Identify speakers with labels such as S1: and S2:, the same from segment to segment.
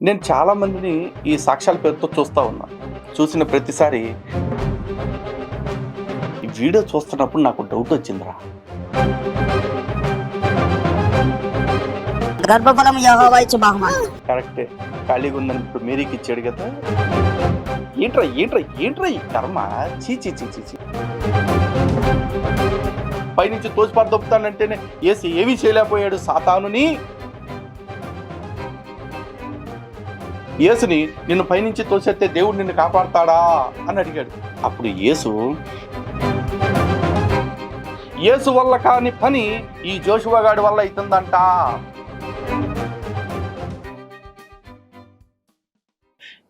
S1: నేను చాలా మందిని ఈ సాక్ష్యాల పేరుతో చూస్తూ ఉన్నా. చూసిన ప్రతిసారి ఈ వీడియో చూస్తున్నప్పుడు నాకు డౌట్ వచ్చిందిరా.
S2: గర్భఫలం
S1: కరెక్టే. ఖాళీగా ఉందని ఇప్పుడు మేరీకి ఇచ్చాడు కదా. ఏంట్రా ఏంట్రా ఏంట్రా ఈ కర్మ? చీ చీ చీ చీ చీ పైనుంచి తోసిపాటు దొప్పుతానంటేనే ఏసి ఏమీ చేయలేకపోయాడు సాతానుని. యేసుని నిన్ను పైనుంచి తోసేస్తే దేవుడు నిన్ను కాపాడతాడా అని అడిగాడు. అప్పుడు యేసు యేసు వల్ల కాని పని ఈ జోషువా గాడి వల్ల అవుతుందంట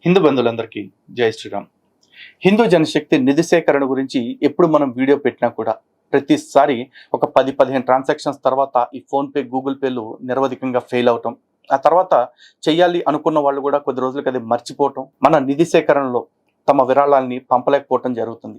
S1: హిందూ బంధువులందరికీ జై శ్రీరామ్. హిందూ జనశక్తి నిధి సేకరణ గురించి ఎప్పుడు మనం వీడియో పెట్టినా కూడా ప్రతిసారి ఒక పది పదిహేను ట్రాన్సాక్షన్స్ తర్వాత ఈ ఫోన్పే గూగుల్ పేలు నిరవధికంగా ఫెయిల్ అవటం ఆ తర్వాత చెయ్యాలి అనుకున్న వాళ్ళు కూడా కొద్ది రోజులకి అది మర్చిపోవటం మన నిధి సేకరణలో తమ విరాళాలని పంపలేకపోవటం జరుగుతుంది.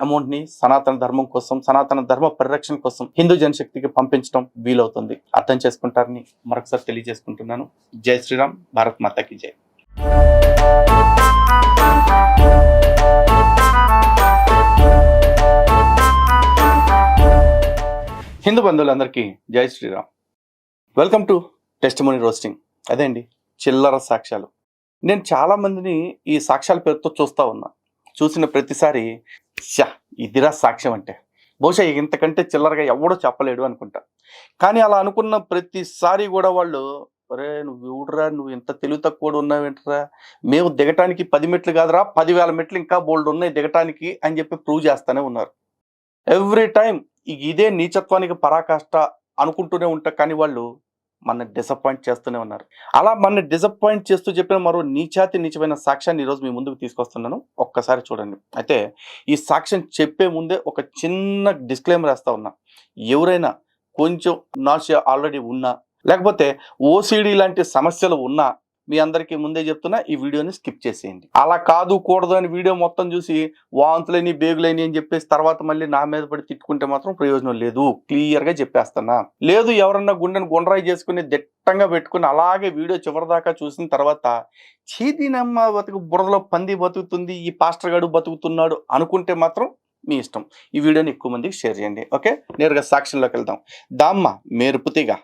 S1: అమౌంట్ని సనాతన ధర్మం కోసం సనాతన ధర్మ పరిరక్షణ కోసం హిందూ జనశక్తికి పంపించడం వీలవుతుంది. అర్థం చేసుకుంటారని మరొకసారి తెలియజేసుకుంటున్నాను. జై శ్రీరామ్ భారత్ మాతకి జై. హిందూ బంధువులందరికీ జై Shriram. Welcome to testimony roasting. అదే అండి చిల్లర సాక్ష్యాలు. నేను చాలా మందిని ఈ సాక్ష్యాల పేరుతో చూస్తా ఉన్నా. చూసిన ప్రతిసారి షా ఇదిరా సాక్ష్యం అంటే. బహుశా ఇంతకంటే చిల్లరగా ఎవడో చెప్పలేడు అనుకుంటా. కానీ అలా అనుకున్న ప్రతిసారి కూడా వాళ్ళు ఒరే నువ్వు ఎవడురా? నువ్వు ఇంత తెలివి తక్కువ ఉన్నావేంట్రా మేము దిగటానికి పది మెట్లు కాదురా పదివేల మెట్లు ఇంకా బోల్డ్ ఉన్నాయి దిగటానికి అని చెప్పి ప్రూవ్ చేస్తానే ఉన్నారు. ఎవ్రీ టైం ఇదే నీచత్వానికి పరాకాష్ట అనుకుంటూనే ఉంటా. కానీ వాళ్ళు మన డిసప్పాయింట్ చేస్తూనే ఉన్నారు. అలా మన డిసప్పాయింట్ చేస్తూ చెప్పిన మరో నీచాతి నీచమైన సాక్ష్యాన్ని ఈరోజు మీ ముందుకు తీసుకొస్తున్నాను. ఒక్కసారి చూడండి. అయితే ఈ సాక్ష్యం చెప్పే ముందే ఒక చిన్న డిస్క్లైమర్ వేస్తా ఉన్నా. ఎవరైనా కొంచెం నాషియా ఆల్రెడీ ఉన్నా లేకపోతే ఓసిడి లాంటి సమస్యలు ఉన్నా మీ అందరికీ ముందే చెప్తున్నా ఈ వీడియోని స్కిప్ చేసేయండి. అలా కాదు కూడదు అని వీడియో మొత్తం చూసి వాంతులని బేగులని అని చెప్పేసి తర్వాత మళ్ళీ నా మీద పడి తిట్టుకుంటే మాత్రం ప్రయోజనం లేదు. క్లియర్గా చెప్పేస్తున్నా. లేదు ఎవరన్నా గుండెను గుండ్రాయి చేసుకుని దిట్టంగా పెట్టుకుని అలాగే వీడియో చివరిదాకా చూసిన తర్వాత చీదినమ్మ బతుకు బురదలో పంది బతుకుతుంది ఈ పాస్టర్ గాడు బతుకుతున్నాడు అనుకుంటే మాత్రం మీ ఇష్టం. ఈ వీడియోని ఎక్కువ మందికి షేర్ చేయండి. ఓకే? నేరుగా సాక్షిలోకి వెళ్దాం. దామ్మ మేరుపుతిగా.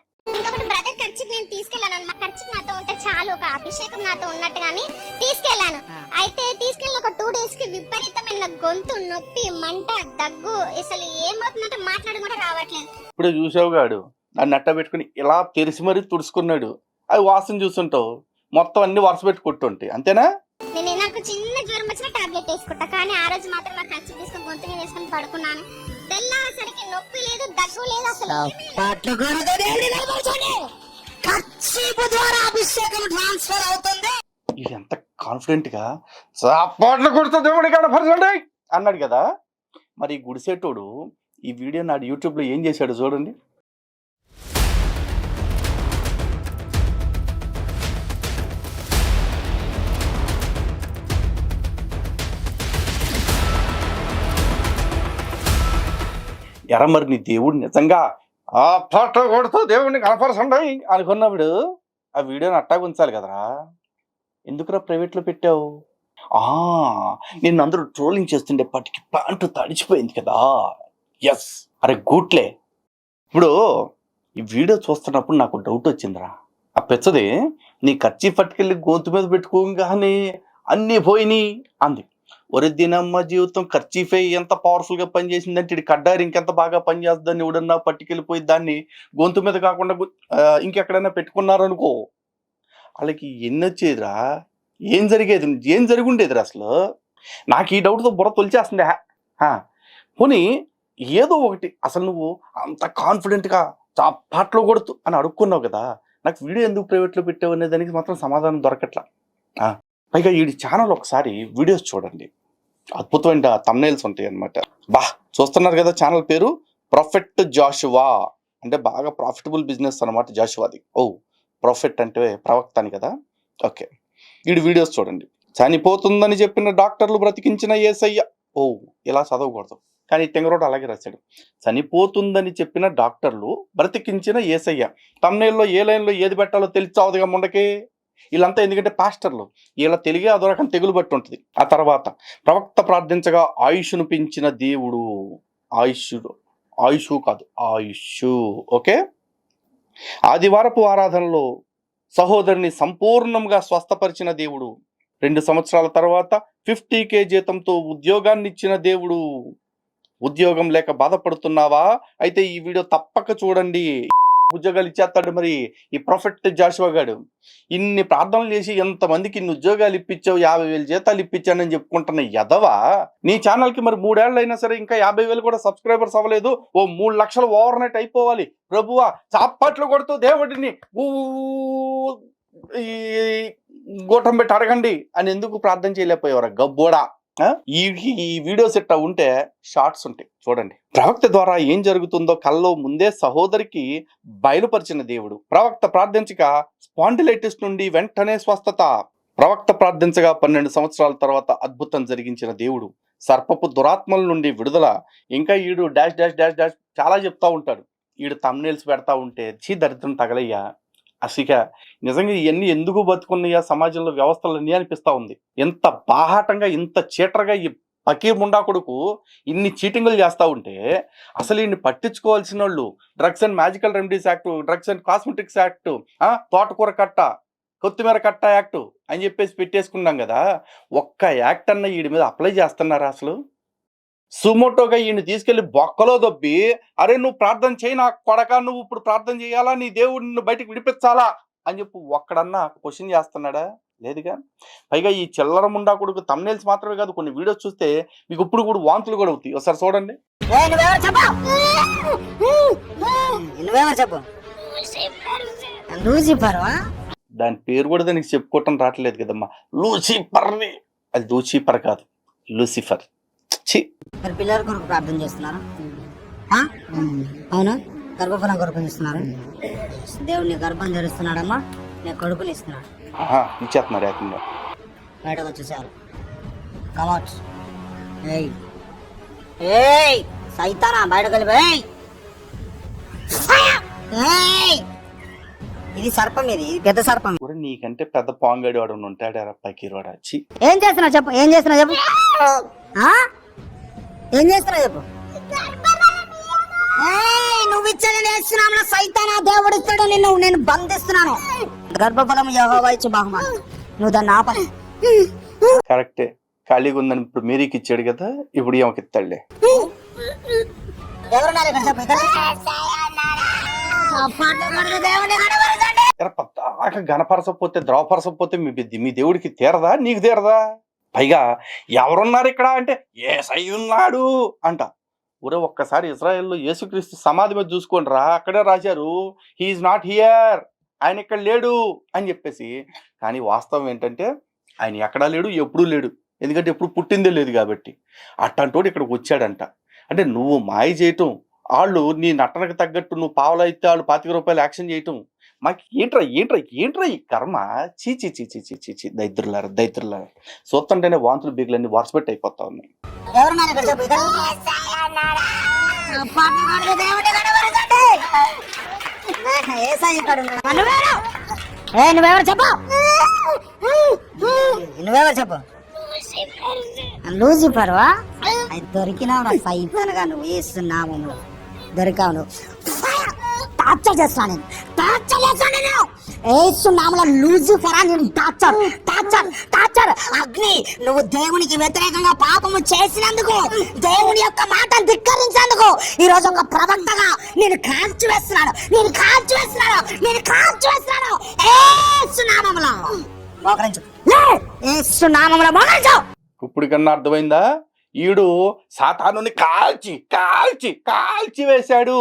S3: అభిషేకం నాతో ఉన్నట్టుగాని తీసుకెళ్ళాను. అయితే తీసుకెళ్ళిన ఒక టూ డేస్కి విపరీతమైన గొంతు నొప్పి మంట దగ్గు అసలు ఏమవుతుందంటే మాట్లాడి కూడా రావట్లేదు.
S1: ఇప్పుడు చూసావు గాడు నన్ను నట్ట పెట్టుకుని ఇలా తెరిసి మరీ తుడుచుకున్నాడు. అది వాసన చూస్తుంటావు. మొత్తం అన్ని వరుస పెట్టి కొట్టుంటాయి అంతేనా?
S3: నేను నాకు చిన్న జ్వరం వచ్చిన టాబ్లెట్ వేసుకుంటా కానీ ఆ రోజు మాత్రం నాకు ఖర్చు తీసుకుని గొంతు మీద వేసుకుని పడుకున్నాను. తెల్లాసరికి నొప్పి లేదు దగ్గు లేదు అసలు
S2: కచ్చిపు ద్వారా అభిషేకం ట్రాన్స్ఫర్ అవుతుంది.
S1: ఇది ఎంత కాన్ఫిడెంట్గా? చప్పట్లు కొడుతూ దేవుడి కనపరచండి అన్నాడు కదా. మరి గుడిసేటోడు ఈ వీడియో నాడు యూట్యూబ్లో ఏం చేశాడు చూడండి. ఎరా మరి నీ దేవుడు నిజంగా ఆ పాట కొడుతూ దేవుడిని కనపరచండి అనుకున్నప్పుడు ఆ వీడియోని అట్టాగా ఉంచాలి కదరా. ఎందుకురా ప్రైవేట్లో పెట్టావు? ఆ నిన్ను అందరూ ట్రోలింగ్ చేస్తుండే పటికి ప్లాంట్ తడిచిపోయింది కదా. ఎస్ అరే గూట్లే ఇప్పుడు ఈ వీడియో చూస్తున్నప్పుడు నాకు డౌట్ వచ్చిందిరా. ఆ పెచ్చది నీ ఖర్చీ పట్టుకెళ్ళి గొంతు మీద పెట్టుకోగానే అన్నీ పోయినాయి అంది. ఒరి దినమ్మ జీవితం ఖర్చీఫే ఎంత పవర్ఫుల్గా పనిచేసిందంటే ఇది కడ్డారు ఇంకెంత బాగా పనిచేస్తుందని ఎవడన్నా పట్టుకెళ్ళిపోయి దాన్ని గొంతు మీద కాకుండా ఇంకెక్కడైనా పెట్టుకున్నారనుకో వాళ్ళకి ఎన్ని వచ్చేదిరా ఏం జరిగేది? ఏం జరిగి ఉండేదిరా అసలు? నాకు ఈ డౌట్తో బుర్ర తొలిచేస్తుంది. హా. పోనీ ఏదో ఒకటి అసలు నువ్వు అంత కాన్ఫిడెంట్గా పాటలో కొడుతూ అని అడుక్కున్నావు కదా నాకు వీడియో ఎందుకు ప్రైవేట్లో పెట్టావు అనే దానికి మాత్రం సమాధానం దొరకట్లా. పైగా వీడి ఛానల్ ఒకసారి వీడియోస్ చూడండి. అద్భుతమైన తమ్నైల్స్ ఉంటాయి అన్నమాట బా చూస్తున్నారు కదా ఛానల్ పేరు? ప్రొఫెట్ జాషువా అంటే బాగా ప్రాఫిటబుల్ బిజినెస్ అన్నమాట జాషువాది. ఓ ప్రొఫెట్ అంటే ప్రవక్త అని కదా? ఓకే. వీడి వీడియోస్ చూడండి. చనిపోతుందని చెప్పిన డాక్టర్లు బ్రతికించిన ఏసయ్య. ఓ ఇలా చదవకూడదు. కానీ తెంగరోడు అలాగే రాశాడు. చనిపోతుందని చెప్పిన డాక్టర్లు బ్రతికించిన ఏసయ్య. తమ్నేల్లో ఏ లైన్లో ఏది పెట్టాలో తెలిసావుదిగా ముండకే. వీళ్ళంతా ఎందుకంటే పాస్టర్లు. వీళ్ళ తెలిగే అదో రకం తెగులు బట్టి ఉంటుంది. ఆ తర్వాత ప్రవక్త ప్రార్థించగా ఆయుష్ను పెంచిన దేవుడు. ఆయుష్యుడు ఆయుష్ కాదు ఆయుష్. ఓకే? ఆదివారపు ఆరాధనలో సహోదరిని సంపూర్ణంగా స్వస్థపరిచిన దేవుడు. రెండు సంవత్సరాల తర్వాత ఫిఫ్టీ కే జీతంతో ఉద్యోగాన్ని ఇచ్చిన దేవుడు. ఉద్యోగం లేక బాధపడుతున్నావా? అయితే ఈ వీడియో తప్పక చూడండి. ఉద్యోగాలు ఇచ్చేస్తాడు మరి. ఈ ప్రొఫెట్ జాషువా గాడు ఇన్ని ప్రార్థనలు చేసి ఎంతమందికి ఇన్ని ఉద్యోగాలు ఇప్పించావు? యాభై వేలు జీతాలు ఇప్పించానని చెప్పుకుంటున్న ఎదవా నీ ఛానల్కి మరి మూడేళ్ళు అయినా సరే ఇంకా యాభై వేలు కూడా సబ్స్క్రైబర్స్ అవ్వలేదు. ఓ మూడు లక్షలు ఓవర్ నైట్ అయిపోవాలి. ప్రభువా చాపట్లు కొడుతూ దేవుడిని ఊ ఈ గోటం పెట్టి అడగండి అని ఎందుకు ప్రార్థన చేయలేకపోయేవారు? గబ్బోడా. ఈ ఈ వీడియోస్ ఇట్టా ఉంటే షార్ట్స్ ఉంటాయి చూడండి. ప్రవక్త ద్వారా ఏం జరుగుతుందో కల్లో ముందే సహోదరికి బయలుపరిచిన దేవుడు. ప్రవక్త ప్రార్థించక స్పాండిలైటిస్ నుండి వెంటనే స్వస్థత. ప్రవక్త ప్రార్థించగా పన్నెండు సంవత్సరాల తర్వాత అద్భుతం జరిగించిన దేవుడు సర్పపు దురాత్మల నుండి విడుదల. ఇంకా ఈడు డాష్ డాష్ డాష్ డాష్ చాలా చెప్తా ఉంటాడు. ఈడు తమ్నేల్స్ పెడతా ఉంటే చీ దరిద్రం తగలయ్యా. అసిక. నిజంగా ఇవన్నీ ఎందుకు బతుకున్నాయా సమాజంలో వ్యవస్థలన్నీ అనిపిస్తూ ఉంది. ఇంత బాహాటంగా ఇంత చీటర్గా ఈ పకీర్ ముండా కొడుకు ఇన్ని చీటింగులు చేస్తా ఉంటే అసలు ఈయన్ని పట్టించుకోవాల్సిన వాళ్ళు drugs and magical remedies act drugs and cosmetics act తోటకూర కట్ట కొత్తిమీర కట్ట యాక్ట్ అని చెప్పేసి పెట్టేసుకున్నాం కదా. ఒక్క యాక్ట్ అన్న వీడి మీద అప్లై చేస్తున్నారా అసలు? సుమోటోగా ఈయన తీసుకెళ్ళి బొక్కలో దొబ్బి అరే నువ్వు ప్రార్థన చేయి నా కొడక నువ్వు ఇప్పుడు ప్రార్థన చేయాలా? నీ దేవుడు నిన్ను బయటికి విడిపించాలా? అని చెప్పి ఒక్కడన్నా క్వశ్చన్ చేస్తున్నాడా? లేదుగా? పైగా ఈ చిల్లర ముండా కొడుకు తమ్నేల్స్ మాత్రమే కాదు కొన్ని వీడియోస్ చూస్తే మీకు ఇప్పుడు కూడా వాంతులు కూడా అవుతాయి. ఒకసారి చూడండి. దాని పేరు కూడా దానికి చెప్పుకోవటం రావట్లేదు కదమ్మా. లూసిఫర్ని. అది లూసిఫర్ కాదు. లూసిఫర్.
S2: మరి పిల్లల కొరకు ప్రార్థన చేస్తున్నారు? అవునా? గర్భఫలం కొరకు ఇస్తున్నారు దేవుడిని గర్భం ధరిస్తున్నాడమ్మా. నేను కొడుకుని ఇస్తున్నాడు.
S1: ఇచ్చేస్తున్నాడు ఏకంగా
S2: బయటకు వచ్చేసారు. కమౌట్ ఏయ్. ఏయ్! సైతానా బయటకు వెళ్ళి ఏయ్! ఏయ్! ఇది సర్పం ఇది. ఇది పెద్ద సర్పం.
S1: కూడా నీకంటే పెద్ద పాంగడి వాడు ఉంటాడు పకీరోడా ఛీ.
S2: ఏం చేస్తున్నావు చెప్పు? ఏం చేస్తున్నావు చెప్పు? ఏం చేస్తున్నావు చెప్పు. నువ్వు ఇచ్చిన నేస్తున్నాను సైతానా దేవుడు ఇస్తాడు నిన్ను. నేను బంధిస్తున్నాను. గర్భఫలం యెహోవా ఇచ్చు బహుమానం. నువ్వు దాన్ని ఆపాలి
S1: కరెక్టే. ఖాళీగా ఉందని ఇప్పుడు మీరీకి ఇచ్చాడు కదా ఇప్పుడు ఏమకి ఇస్తాడులే.
S2: ఎవరున్నారు ఇక్కడ? చెప్పు ఇక్కడ
S1: ద్రవపరచకపోతే మీ మీ దేవుడికి తీరదా? నీకు తీరదా? పైగా ఎవరున్నారు ఇక్కడ అంటే ఏసై ఉన్నాడు అంట. ఒరే ఒక్కసారి ఇజ్రాయెల్లో యేసుక్రీస్తు సమాధి మీద చూసుకోండి రా అక్కడే రాశారు. హీఈస్ నాట్ హియర్ ఆయన ఇక్కడ లేడు అని చెప్పేసి. కానీ వాస్తవం ఏంటంటే ఆయన ఎక్కడా లేడు ఎప్పుడూ లేడు. ఎందుకంటే ఎప్పుడు పుట్టిందే లేదు కాబట్టి. అట్టంటోడు ఇక్కడికి వచ్చాడంట. అంటే నువ్వు మాయ చేయటం వాళ్ళు నీ నటనకు తగ్గట్టు నువ్వు పావులు అయితే వాళ్ళు పాతిక రూపాయలు యాక్షన్ చేయటం మాకు ఏంట్రా ఏంట్రా ఏంట్రా ఈ కర్మ? చీ చీ చీ చీ చీ చీ చీ దైత్రులారా దైత్రులారా చూస్తుంటేనే వాంతులు బీగులన్నీ వరుసపెట్టి అయిపోతా ఉన్నాయి
S2: చెప్పు ఇక్కడ నువ్వెవరు? చెప్పు నువ్వెవరు చెప్పు నువ్వు వేస్తున్నావు దొరికావు నువ్వు. టార్చర్ చేస్తాను నేను. టార్చర్ చేస్తాను నేను. లూజు లూసిఫరా నేను టార్చర్ టార్చర్ టార్చర్. అగ్ని నువ్వు దేవునికి వ్యతిరేకంగా పాపము చేసినందుకు దేవుని యొక్క మాట ధిక్కరించేందుకు ఈ రోజు ఒక ప్రవక్తగా నేను కాల్చి వేస్తున్నాను. నేను కాల్చి వేస్తున్నాను. నేను కాల్చి వేస్తున్నాను. ఏసునామములో మోకరించు. లే! ఏసునామములో మోకరించు.
S1: ఇప్పుడు కన్నా అర్థమైందా? ఈడు సాతానుని కాల్చి కాల్చి కాల్చి వేశాడు.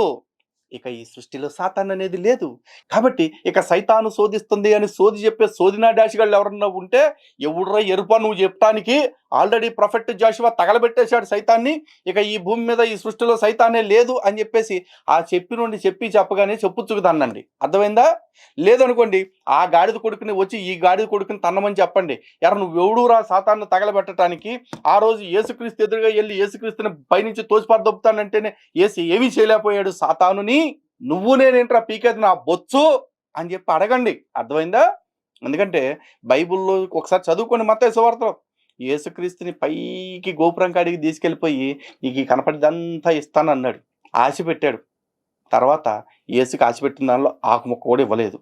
S1: ఇక ఈ సృష్టిలో సాతాన్ అనేది లేదు. కాబట్టి ఇక సైతాను శోధిస్తుంది అని సోది చెప్పే శోధినా డాష్ గాళ్ళు ఎవరన్నా ఉంటే ఎవడ్రా ఎరుప నువ్వు చెప్పటానికి ఆల్రెడీ ప్రొఫెక్ట్ జాషువా తగలబెట్టేశాడు సైతాన్ని. ఇక ఈ భూమి మీద ఈ సృష్టిలో సైతానే లేదు అని చెప్పేసి ఆ చెప్పి నుండి చెప్పి చెప్పగానే చెప్పుచ్చుకుతానండి అర్థమైందా? లేదనుకోండి ఆ గాడిద కొడుకుని వచ్చి ఈ గాడిద కొడుకుని తన్నమని చెప్పండి. ఎరా నువ్వు ఎవడూరా సాతాన్ని తగలబెట్టడానికి ఆ రోజు యేసుక్రీస్తు ఎదురుగా వెళ్ళి యేసుక్రీస్తుని పైనుంచి తోచిపారదొప్పుతానంటేనే ఏసు ఏమీ చేయలేకపోయాడు సాతానుని? నువ్వు నేనేంట్రా పీకేది నా బొచ్చు? అని చెప్పి అడగండి. అర్థమైందా? ఎందుకంటే బైబిల్లో ఒకసారి చదువుకోండి మత సువార్తలో యేసుక్రీస్తుని పైకి గోపురం కాడికి తీసుకెళ్ళిపోయి నీకు ఈ కనపడిదంతా ఇస్తానన్నాడు. ఆశ పెట్టాడు తర్వాత యేసుకి ఆశ పెట్టిన దానిలో ఆకుముక్క కూడా ఇవ్వలేదు.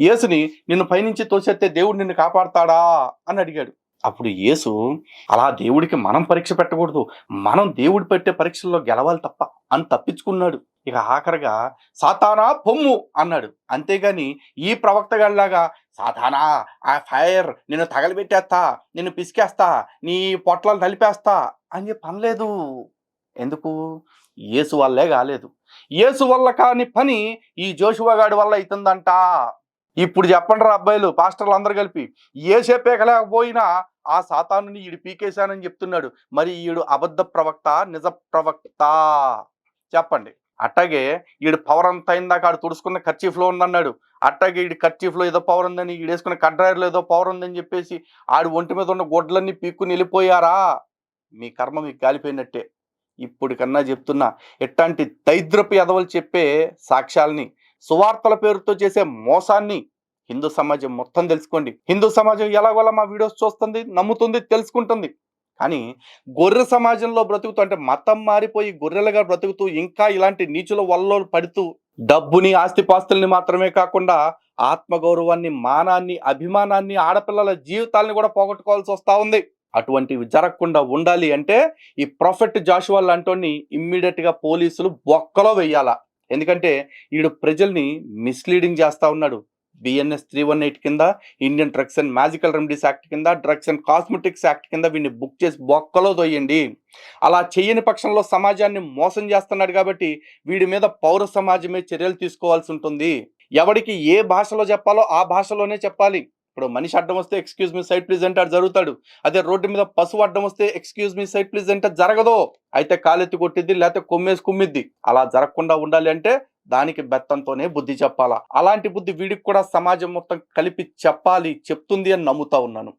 S1: యేసుని నిన్ను పైనుంచి తోసేస్తే దేవుడు నిన్ను కాపాడతాడా? అని అడిగాడు. అప్పుడు యేసు అలా దేవుడికి మనం పరీక్ష పెట్టకూడదు. మనం దేవుడు పెట్టే పరీక్షల్లో గెలవాలి తప్ప అని తప్పించుకున్నాడు. ఇక ఆఖరిగా సాతానా పొమ్ము అన్నాడు. అంతేగాని ఈ ప్రవక్త గల్లాగా సాతానా ఆ ఫైర్ నిన్ను తగలబెట్టేస్తా నిన్ను పిసికేస్తా నీ పొట్లాలు నలిపేస్తా అని చెప్పి ఎందుకు? యేసు వల్లే కాలేదు. యేసు వల్ల కాని పని ఈ జోషువా గాడి వల్ల అవుతుందంట ఇప్పుడు చెప్పండి రా అబ్బాయిలు పాస్టర్లు అందరు కలిపి ఏ చెప్పేకలేకపోయినా ఆ సాతానుని ఈడు పీకేశానని చెప్తున్నాడు. మరి ఈడు అబద్ధ ప్రవక్త నిజ ప్రవక్త? చెప్పండి. అట్టాగే ఈడు పవర్ అంత అయిందాక ఆడు తుడుచుకున్న ఖర్చీఫ్లో ఉందన్నాడు అట్టాగే ఈడు ఖర్చీఫ్లో ఏదో పవర్ ఉందని ఈడు వేసుకున్న కడ్రాయర్లో ఏదో పవర్ ఉందని చెప్పేసి ఆడు ఒంటి మీద ఉన్న గొడ్లన్నీ పీక్కుని వెళ్ళిపోయారా? మీ కర్మ మీకు కాలిపోయినట్టే. ఇప్పుడు కన్నా చెప్తున్నా ఎట్లాంటి దైద్రపు ఎదవలు చెప్పే సాక్ష్యాల్ని సువార్తల పేరుతో చేసే మోసాన్ని హిందూ సమాజం మొత్తం తెలుసుకోండి. హిందూ సమాజం ఎలాగోలా మా వీడియోస్ చూస్తుంది నమ్ముతుంది తెలుసుకుంటుంది. కానీ గొర్రె సమాజంలో బ్రతుకుతూ అంటే మతం మారిపోయి గొర్రెలుగా బ్రతుకుతూ ఇంకా ఇలాంటి నీచుల వల్ల పడుతూ డబ్బుని ఆస్తిపాస్తుల్ని మాత్రమే కాకుండా ఆత్మగౌరవాన్ని మానాన్ని అభిమానాన్ని ఆడపిల్లల జీవితాల్ని కూడా పోగొట్టుకోవాల్సి వస్తూ ఉంది. అటువంటివి జరగకుండా ఉండాలి అంటే ఈ ప్రొఫెట్ జాషువా లాంటి ఇమ్మీడియట్గా పోలీసులు బొక్కలో వెయ్యాల. ఎందుకంటే వీడు ప్రజల్ని మిస్లీడింగ్ చేస్తూ ఉన్నాడు. బిఎన్ఎస్ త్రీ వన్ ఎయిట్ కింద Indian drugs and magical remedies act కింద డ్రగ్స్ అండ్ కాస్మెటిక్స్ యాక్ట్ కింద వీడిని బుక్ చేసి బొక్కలో తోయండి అలా చేయని పక్షంలో సమాజాన్ని మోసం చేస్తున్నాడు కాబట్టి వీడి మీద పౌర సమాజమే చర్యలు తీసుకోవాల్సి ఉంటుంది. ఎవడికి ఏ భాషలో చెప్పాలో ఆ భాషలోనే చెప్పాలి. ఇప్పుడు మనిషి అడ్డం వస్తే ఎక్స్క్యూజ్ మీ సైట్ ప్లీజ్ అంటే జరుగుతాడు. అదే రోడ్డు మీద పశువు అడ్డం వస్తే ఎక్స్క్యూజ్ మీ సైట్ ప్లీజ్ అంటే జరగదు. అయితే కాలెత్తి కొట్టిద్ది లేకపోతే కొమ్మేసి కుమ్మిద్ది. అలా జరగకుండా ఉండాలి అంటే దానికి బెత్తంతోనే బుద్ధి చెప్పాలా? అలాంటి బుద్ధి వీడికి కూడా సమాజం మొత్తం కలిపి చెప్పాలి చెప్తుంది అని నమ్ముతా ఉన్నాను.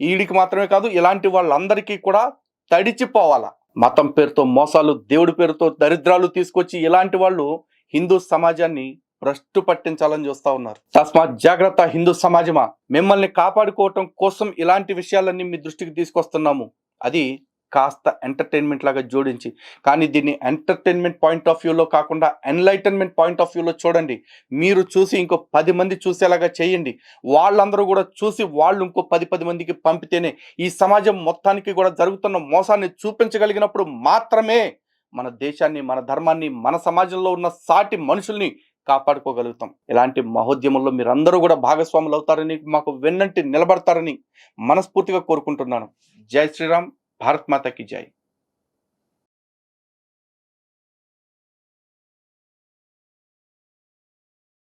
S1: వీడికి మాత్రమే కాదు ఇలాంటి వాళ్ళందరికీ కూడా తడిచిపోవాలా? మతం పేరుతో మోసాలు దేవుడి పేరుతో దరిద్రాలు తీసుకొచ్చి ఇలాంటి వాళ్ళు హిందూ సమాజాన్ని భ్రష్టు పట్టించాలని చూస్తూ ఉన్నారు. తస్మాత్ జాగ్రత్త హిందూ సమాజమా? మిమ్మల్ని కాపాడుకోవటం కోసం ఇలాంటి విషయాలన్నీ మీ దృష్టికి తీసుకొస్తున్నాము. అది కాస్త ఎంటర్టైన్మెంట్ లాగా జోడించి. కానీ దీన్ని ఎంటర్టైన్మెంట్ పాయింట్ ఆఫ్ వ్యూలో కాకుండా ఎన్లైటన్మెంట్ పాయింట్ ఆఫ్ వ్యూలో చూడండి. మీరు చూసి ఇంకో పది మంది చూసేలాగా చేయండి. వాళ్ళందరూ కూడా చూసి వాళ్ళు ఇంకో పది పది మందికి పంపితేనే ఈ సమాజం మొత్తానికి కూడా జరుగుతున్న మోసాన్ని చూపించగలిగినప్పుడు మాత్రమే మన దేశాన్ని మన ధర్మాన్ని మన సమాజంలో ఉన్న సాటి మనుషుల్ని కాపాడుకోగలుగుతాం. ఇలాంటి మహోద్యమంలో మీరందరూ కూడా భాగస్వాములు అవుతారని మాకు వెన్నంటి నిలబడతారని మనస్ఫూర్తిగా కోరుకుంటున్నాను. జై శ్రీరామ్. భారత్ మాతకి జై